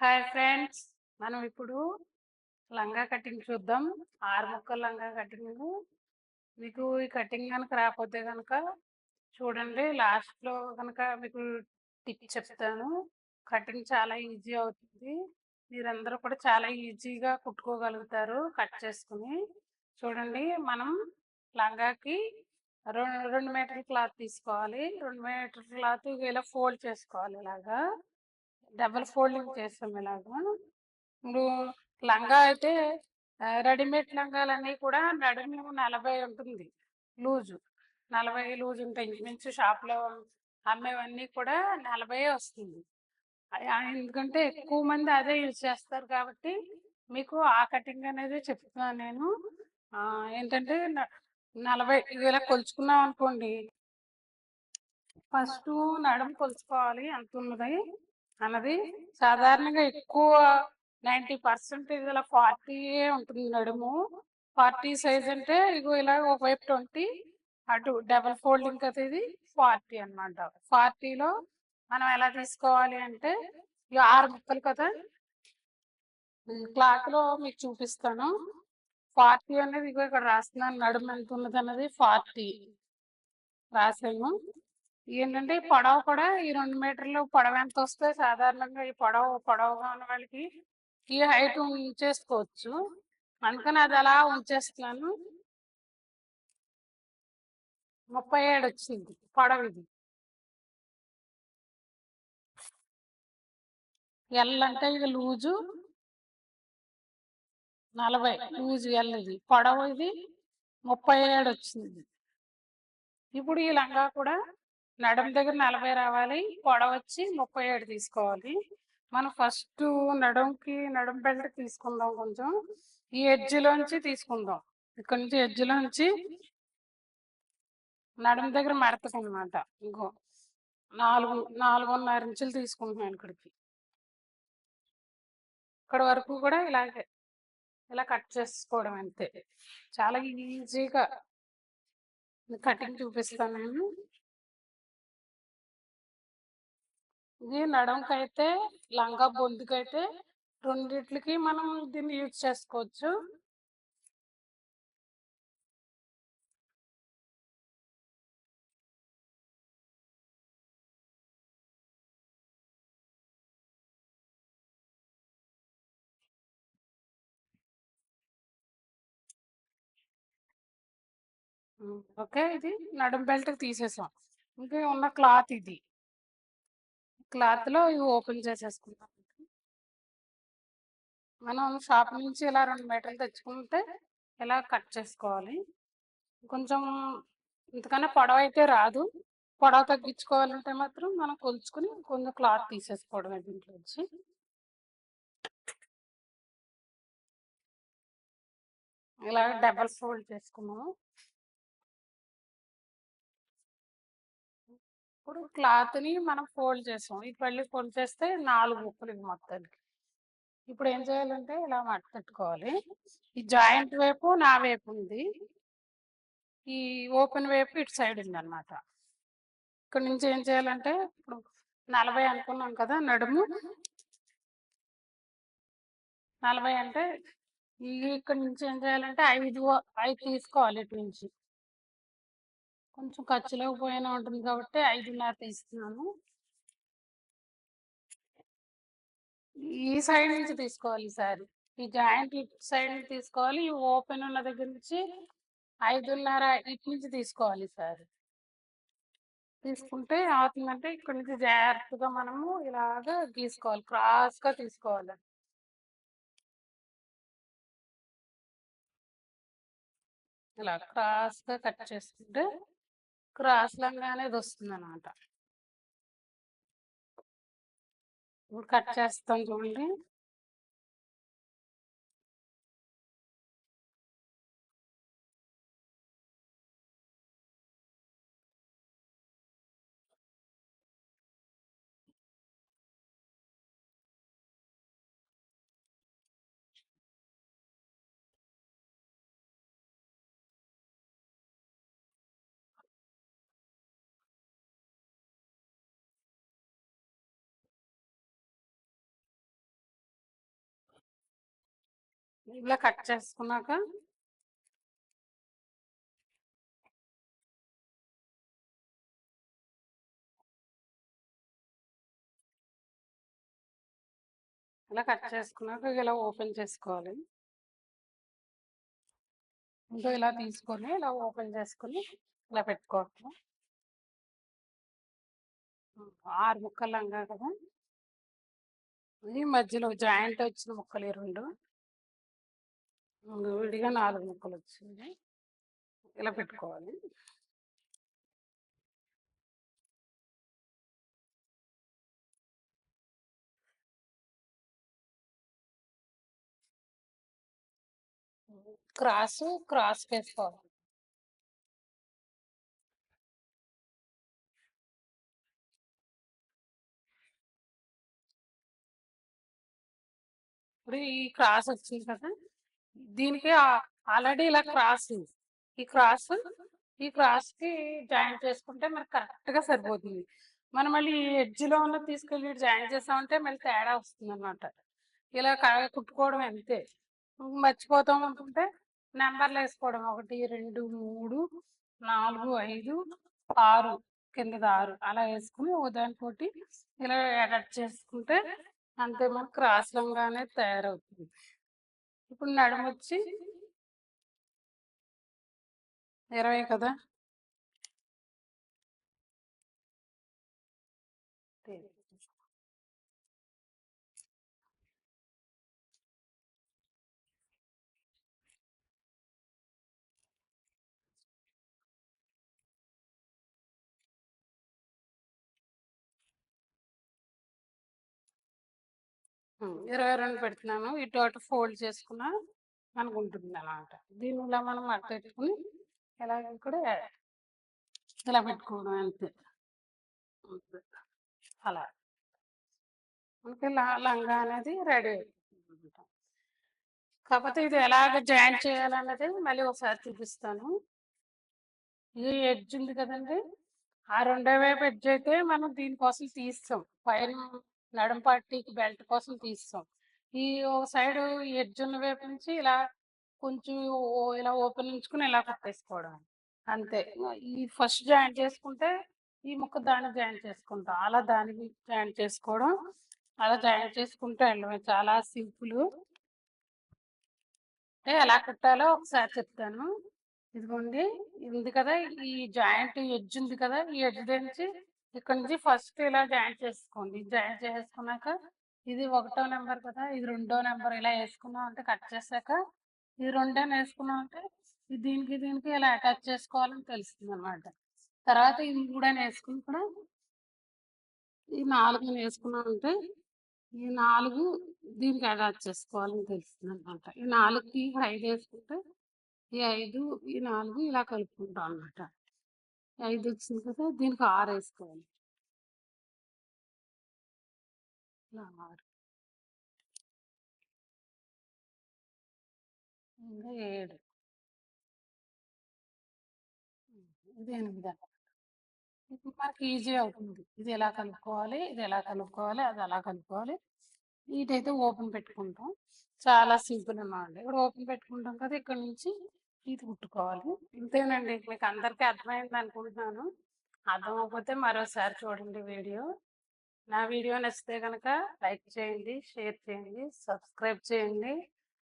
Hi friends. మనం ఇప్పుడు లంగా కటింగ్ చూద్దాం. ఆరు ముక్కలు లంగా కటింగ్. మీకు ఈ కటింగ్ కనుక రాకపోతే కనుక చూడండి లాస్ట్లో కనుక మీకు టిప్ చెప్తాను. కటింగ్ చాలా ఈజీ అవుతుంది. మీరందరూ కూడా చాలా ఈజీగా కుట్టుకోగలుగుతారు కట్ చేసుకుని. చూడండి మనం లంగాకి రెండు రెండు మీటర్ క్లాత్ తీసుకోవాలి. రెండు మీటర్ క్లాత్ ఇలా ఫోల్డ్ చేసుకోవాలి ఇలాగా. డబల్ ఫోల్డింగ్ చేస్తాం ఇలాగా. ఇప్పుడు లంగా అయితే రెడీమేడ్ లంగాలన్నీ కూడా నడుము నలభై ఉంటుంది లూజు. నలభై లూజు ఉంటాయి. ఇంచుమించు షాప్లో అమ్మేవన్నీ కూడా నలభై వస్తుంది. ఎందుకంటే ఎక్కువ మంది అదే యూజ్ చేస్తారు కాబట్టి మీకు ఆ కటింగ్ అనేది చెప్తున్నాను నేను. ఏంటంటే నలభై ఇలా కొలుచుకున్నాం అనుకోండి. ఫస్ట్ నడుము కొలుచుకోవాలి ఎంత ఉన్నది. అన్నది సాధారణంగా ఎక్కువ నైంటీ పర్సెంట్ ఇలా ఫార్టీ ఉంటుంది నడుము. ఫార్టీ సైజ్ అంటే ఇగో ఇలా ఒకవైపు ట్వంటీ అటు డబల్ ఫోల్డింగ్ కదా ఇది ఫార్టీ అనమాట ఫార్టీలో మనం ఎలా తీసుకోవాలి అంటే ఇక ఆరు ముక్కలు కదా? క్లాత్లో మీకు చూపిస్తాను. ఫార్టీ అనేది ఇగో ఇక్కడ రాస్తున్నాను. నడుము ఎంత ఉన్నది అన్నది ఫార్టీ. రాసాను. ఏంటంటే ఈ పొడవు కూడా ఈ రెండు మీటర్లు పొడవు ఎంత వస్తే సాధారణంగా ఈ పొడవు పొడవుగా ఉన్న వాళ్ళకి ఈ హైట్ ఉంచేసుకోవచ్చు. అందుకని అది అలా ఉంచేస్తున్నాను. ముప్పై ఏడు వచ్చింది పొడవు ఇది. ఎల్ అంటే ఇది లూజు. నలభై లూజు ఎల్ ఇది. పొడవు ఇది ముప్పై ఏడు వచ్చింది. ఇప్పుడు ఈ లంగా కూడా నడుము దగ్గర నలభై రావాలి పొడవు వచ్చి ముప్పై ఏడు తీసుకోవాలి. మనం ఫస్ట్ నడుంకి నడుము బెల్ట్ తీసుకుందాం కొంచెం. ఈ ఎడ్జ్లోంచి తీసుకుందాం. ఇక్కడ నుంచి ఎడ్జ్లోంచి నడుము దగ్గర మడతకు అనమాట ఇంకో నాలుగు నాలుగున్నర ఇంచులు తీసుకుంటున్నాను ఇక్కడికి. ఇక్కడ వరకు కూడా ఇలాగే ఇలా కట్ చేసుకోవడం అంతే. చాలా ఈజీగా. కటింగ్ చూపిస్తాను నేను. ఇది నడంకైతే లంగా బొందుకైతే రెండిట్లకి మనం దీన్ని యూజ్ చేసుకోవచ్చు. ఓకే ఇది నడుం బెల్ట్ తీసేసాం. ఇంకా ఉన్న క్లాత్ ఇది. క్లాత్లో ఇవి ఓపెన్ చేసేసుకుంటాం. మనం షాప్ నుంచి ఇలా రెండు మీటర్లు తెచ్చుకుంటే ఇలా కట్ చేసుకోవాలి? కొంచెం ఇంతకన్నా పొడవు అయితే రాదు. పొడవు తగ్గించుకోవాలంటే మాత్రం మనం కొలుచుకుని కొంచెం క్లాత్ తీసేసుకోవడమే దీంట్లో వచ్చి. ఇలా డబల్ ఫోల్డ్ చేసుకున్నాము. ఇప్పుడు క్లాత్ని మనం ఫోల్డ్ చేసాం. ఈ పల్లి ఫోల్డ్ చేస్తే నాలుగు ముక్కలు ఇవి మొత్తానికి. ఇప్పుడు ఏం చేయాలంటే ఇలా మట్ట పెట్టుకోవాలి. ఈ జాయింట్ వైపు నా వైపు ఉంది. ఈ ఓపెన్ వైపు ఇటు సైడ్ ఉంది అనమాట ఇక్కడ నుంచి ఏం చేయాలంటే ఇప్పుడు నలభై అనుకున్నాం కదా నడుము. నలభై అంటే ఇక్కడ నుంచి ఏం చేయాలంటే ఐదు ఐదు తీసుకోవాలి ఇటు నుంచి. కొంచెం ఖర్చులోకి పోయినా ఉంటుంది కాబట్టి ఐదున్నర తీస్తున్నాను. ఈ సైడ్ నుంచి తీసుకోవాలి ఈసారి ఈ జాయింట్ ఇటు సైడ్ నుంచి తీసుకోవాలి. ఈ ఓపెన్ ఉన్న దగ్గర నుంచి ఐదున్నర ఇటు నుంచి తీసుకోవాలి ఈసారి తీసుకుంటే అవుతుందంటే ఇక్కడ నుంచి జాగ్రత్తగా మనము ఇలాగా గీసుకోవాలి. క్రాస్గా తీసుకోవాలి. ఇలా క్రాస్గా కట్ చేసుకుంటే క్రాస్ లంగా అనేది వస్తుంది అనమాట ఇప్పుడు కట్ చేస్తాం చూడండి. ఇలా కట్ చేసుకున్నాక ఇలా కట్ చేసుకున్నాక ఇలా ఓపెన్ చేసుకోవాలి. ఇంకా ఇలా తీసుకొని ఇలా ఓపెన్ చేసుకొని ఇలా పెట్టుకోవాలి. ఆరు ముక్కలు లంగా కదా. ఈ మధ్యలో జాయింట్ వచ్చిన ముక్కలు ఈ రెండు. విడిగా నాలుగు ముక్కలు వచ్చింది ఇలా పెట్టుకోవాలి. క్రాస్ క్రాస్ వేసుకోవాలి ఇప్పుడు ఈ క్రాస్ వచ్చింది కదా! దీనికి ఆల్రెడీ ఇలా క్రాస్ ఈ క్రాస్ ఈ క్రాస్కి జాయిన్ చేసుకుంటే మనకి కరెక్ట్గా సరిపోతుంది. మనం మళ్ళీ ఎడ్జ్లో ఉన్న తీసుకెళ్ళి జాయిన్ చేసామంటే మళ్ళీ తేడా వస్తుంది అనమాట ఇలా కుట్టుకోవడం అంతే. మర్చిపోతాం అనుకుంటే నెంబర్లు వేసుకోవడం. ఒకటి రెండు మూడు నాలుగు ఐదు ఆరు కిందది ఆరు. అలా వేసుకుని ఉదయం పోటీ ఇలా అటాచ్ చేసుకుంటే అంతే. మనకు క్రాస్ లంగానే తయారవుతుంది. ఇప్పుడు నడుము వచ్చి ఇరవై కదా? ఇరవై రెండు పెడుతున్నాను. ఇటు అటు ఫోల్డ్ చేసుకున్నా మనకు ఉంటుంది అనమాట దీని ఇలా మనం అటు పెట్టుకుని ఇలా కూడా ఇలా పెట్టుకోవడం అంతే. అలా. మనకి లా- లంగా అనేది రెడీ అయిపోతుంది కాకపోతే ఇది ఎలాగ జాయిన్ చేయాలన్నది మళ్ళీ ఒకసారి చూపిస్తాను. ఇది ఎడ్జ్ ఉంది కదండి? ఆ రెండో వైపు ఎడ్జ్ అయితే మనం దీనికోసం తీస్తాం. పైన నడుం పట్టీకి బెల్ట్ కోసం తీస్తాం. ఈ ఒక సైడ్ ఎడ్జ్ ఉన్న వైపు నుంచి ఇలా కొంచెం ఇలా ఓపెన్ ఉంచుకుని ఇలా కుట్టేసుకోవడం. అంతే. ఈ ఫస్ట్ జాయిన్ చేసుకుంటే ఈ ముక్క దాన్ని జాయిన్ చేసుకుంటాం. అలా దానికి జాయిన్ చేసుకోవడం. అలా జాయిన్ చేసుకుంటే వెళ్ళడమే చాలా సింపుల్. అంటే ఎలా కుట్టాలో ఒకసారి చెప్తాను. ఇదిగోండి. ఇది ఉంది కదా ఈ జాయింట్ ఎడ్జ్ ఉంది కదా ఈ ఎడ్జ్ నుంచి ఇక్కడ నుంచి ఫస్ట్ ఇలా జాయింట్ చేసుకోండి. జాయింట్ చేసుకున్నాక ఇది ఒకటో నెంబర్ కదా ఇది రెండో నెంబర్ ఇలా వేసుకున్నాం అంటే కట్ చేశాక ఇది రెండో వేసుకున్నాం అంటే దీనికి దీనికి ఇలా అటాచ్ చేసుకోవాలని తెలుస్తుంది అనమాట తర్వాత ఇది కూడా వేసుకుని కూడా ఈ నాలుగు వేసుకున్నాం అంటే ఈ నాలుగు దీనికి అటాచ్ చేసుకోవాలని తెలుస్తుంది అనమాట ఈ నాలుగుకి ఐదు వేసుకుంటే ఈ ఐదు ఈ నాలుగు ఇలా కలుపుకుంటాం అనమాట ఐదు వచ్చింది కదా! దీనికి ఆరు వేసుకోవాలి ఆరు. ఇంకా ఏడు. ఇది ఎనిమిది అన్నమాట. ఇప్పుడు మనకి ఈజీ అవుతుంది. ఇది ఎలా కలుపుకోవాలి ఇది ఎలా కలుపుకోవాలి అది ఎలా కలుపుకోవాలి ఇటైతే ఓపెన్ పెట్టుకుంటాం. చాలా సింపుల్ అన్నమాట. ఇక్కడ ఓపెన్ పెట్టుకుంటాం కదా! ఇక్కడ నుంచి ఇది కుట్టుకోవాలి ఇంతేనండి. మీకు అందరికీ అర్థమైంది అనుకుంటున్నాను. అర్థం మరోసారి చూడండి వీడియో. నా వీడియో నచ్చితే కనుక లైక్ చేయండి షేర్ చేయండి సబ్స్క్రైబ్ చేయండి.